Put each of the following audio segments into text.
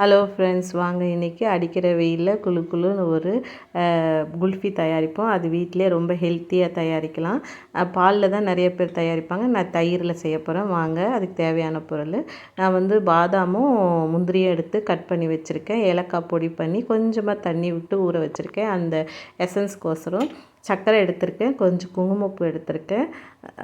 Hello friends வாங்க இன்றைக்கி அடிக்கிற வெயிலில் குளு குளுன்னு ஒரு குல்ஃபி தயாரிப்போம். அது வீட்டிலே ரொம்ப ஹெல்த்தியாக தயாரிக்கலாம். பாலில் தான் நிறைய பேர் தயாரிப்பாங்க. நான் தயிரில் செய்ய போகிறேன் வாங்க அதுக்கு தேவையான பொருள். நான் வந்து பாதாமும் முந்திரியும் எடுத்து கட் பண்ணி வச்சுருக்கேன். ஏலக்காய் பொடி பண்ணி கொஞ்சமாக தண்ணி விட்டு ஊற வச்சுருக்கேன். அந்த எசன்ஸ்க்கோசரம் சர்க்கரை எடுத்திருக்கேன் கொஞ்சம் குங்குமப்பூ எடுத்திருக்கேன்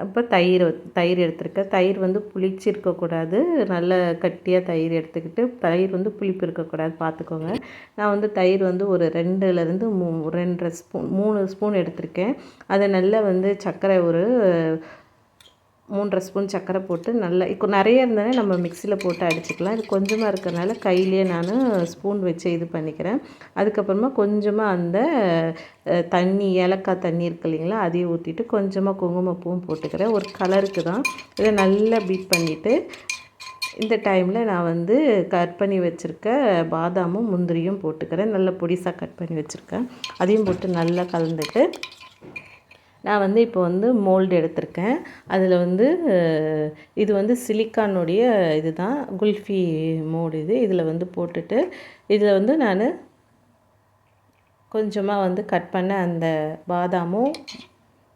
அப்போ தயிர் தயிர் எடுத்திருக்கேன். தயிர் வந்து புளிச்சு இருக்கக்கூடாது நல்ல கட்டியாக தயிர் எடுத்துக்கிட்டு தயிர் வந்து புளிப்பு இருக்கக்கூடாது பார்த்துக்கோங்க. நான் வந்து தயிர் வந்து ஒரு ரெண்டுலேருந்து மூ ரெண்டரை ஸ்பூன் மூணு ஸ்பூன் எடுத்திருக்கேன். அதை நல்லா வந்து சர்க்கரை ஒரு மூன்றரை ஸ்பூன் சர்க்கரை போட்டு நல்லா இப்போ நிறைய இருந்தாலே நம்ம மிக்சியில் போட்டு அடிச்சுக்கலாம். இது கொஞ்சமாக இருக்கிறனால கையிலே நான் ஸ்பூன் வச்சு இது பண்ணிக்கிறேன். அதுக்கப்புறமா கொஞ்சமாக அந்த தண்ணி ஏலக்காய் தண்ணி இருக்கு இல்லைங்களா அதையும் ஊற்றிட்டு கொஞ்சமாக குங்குமப்பூவும் போட்டுக்கிறேன். ஒரு கலருக்கு தான். இதை நல்லா பீட் பண்ணிவிட்டு இந்த டைமில் நான் வந்து கட் பண்ணி வச்சுருக்க பாதாமும் முந்திரியும் போட்டுக்கிறேன். நல்லா பொடிசாக கட் பண்ணி வச்சுருக்கேன். அதையும் போட்டு நல்லா கலந்துட்டு நான் வந்து இப்போ வந்து மோல்டு எடுத்திருக்கேன். அதில் வந்து இது வந்து சிலிக்கானுடைய இது தான் குல்ஃபி மோடு இது. இதில் வந்து போட்டுட்டு இதில் வந்து நான் கொஞ்சமாக வந்து கட் பண்ண அந்த பாதாமும்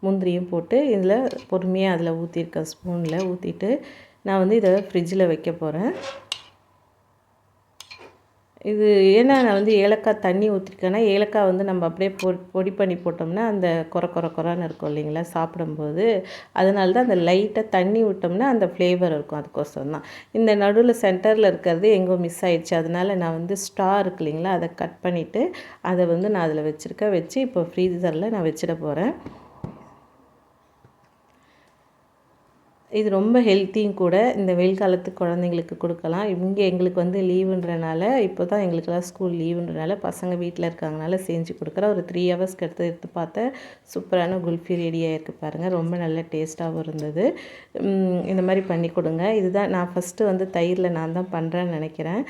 முந்திரியும் போட்டு இதில் பொறுமையாக அதில் ஊற்றிருக்கேன் ஸ்பூனில் ஊற்றிட்டு நான் வந்து இதை ஃப்ரிட்ஜில் வைக்க போகிறேன் இது ஏன்னா நான் வந்து ஏலக்காய் தண்ணி ஊற்றிருக்கேன்னா ஏலக்காய் வந்து நம்ம அப்படியே பொ பொடி பண்ணி போட்டோம்னா அந்த கொர கொர கொரன்னு இருக்கும் இல்லைங்களா சாப்பிடும்போது. அதனால தான் அந்த லைட்டாக தண்ணி விட்டோம்னா அந்த ஃப்ளேவர் இருக்கும். அதுக்கோசரம் தான் இந்த நடுவில் சென்டரில் இருக்கிறது எங்கோ மிஸ் ஆயிடுச்சு. அதனால் நான் வந்து ஸ்டார் இருக்கு இல்லைங்களா அதை கட் பண்ணிவிட்டு அதை வந்து நான் அதில் வச்சுருக்கேன் வச்சு இப்போ ஃப்ரீசரில் நான் வச்சிட போகிறேன் இது ரொம்ப ஹெல்த்தியும் கூட இந்த வெயில் காலத்து குழந்தைங்களுக்கு கொடுக்கலாம். இங்கே எங்களுக்கு வந்து லீவுன்றனால இப்போ தான் எங்களுக்கெல்லாம் ஸ்கூல் லீவுன்றனால பசங்க வீட்டில் இருக்காங்கனால செஞ்சு கொடுக்குறேன். ஒரு த்ரீ ஹவர்ஸ்க்கு எடுத்து எடுத்து பார்த்தேன். சூப்பரான குல்ஃபி ரெடியாக இருக்குது பாருங்கள் ரொம்ப நல்ல டேஸ்ட்டாகவும் இருந்தது. இந்த மாதிரி பண்ணி கொடுங்க. இதுதான் நான் ஃபஸ்ட்டு வந்து தயிரில் நான் தான் பண்ணுறேன்னு நினைக்கிறேன்.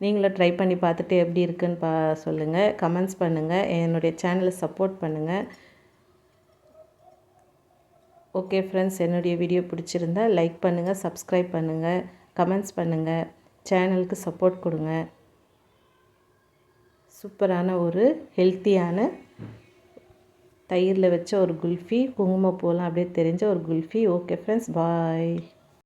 நீங்களும் ட்ரை பண்ணி பார்த்துட்டு எப்படி இருக்குன்னு பா சொல்லுங்கள் கமெண்ட்ஸ் பண்ணுங்கள் என்னுடைய சேனலை சப்போர்ட் பண்ணுங்கள் ஓகே ஃப்ரெண்ட்ஸ் என்னுடைய வீடியோ பிடிச்சிருந்தா லைக் பண்ணுங்கள் சப்ஸ்கிரைப் பண்ணுங்கள் கமெண்ட்ஸ் பண்ணுங்கள் சேனலுக்கு சப்போர்ட் கொடுங்க. சூப்பரான ஒரு ஹெல்த்தியான தயிரில் வச்ச ஒரு குல்ஃபி குங்குமப்பூலாம் அப்படியே தெரிஞ்ச ஒரு குல்ஃபி. Okay friends bye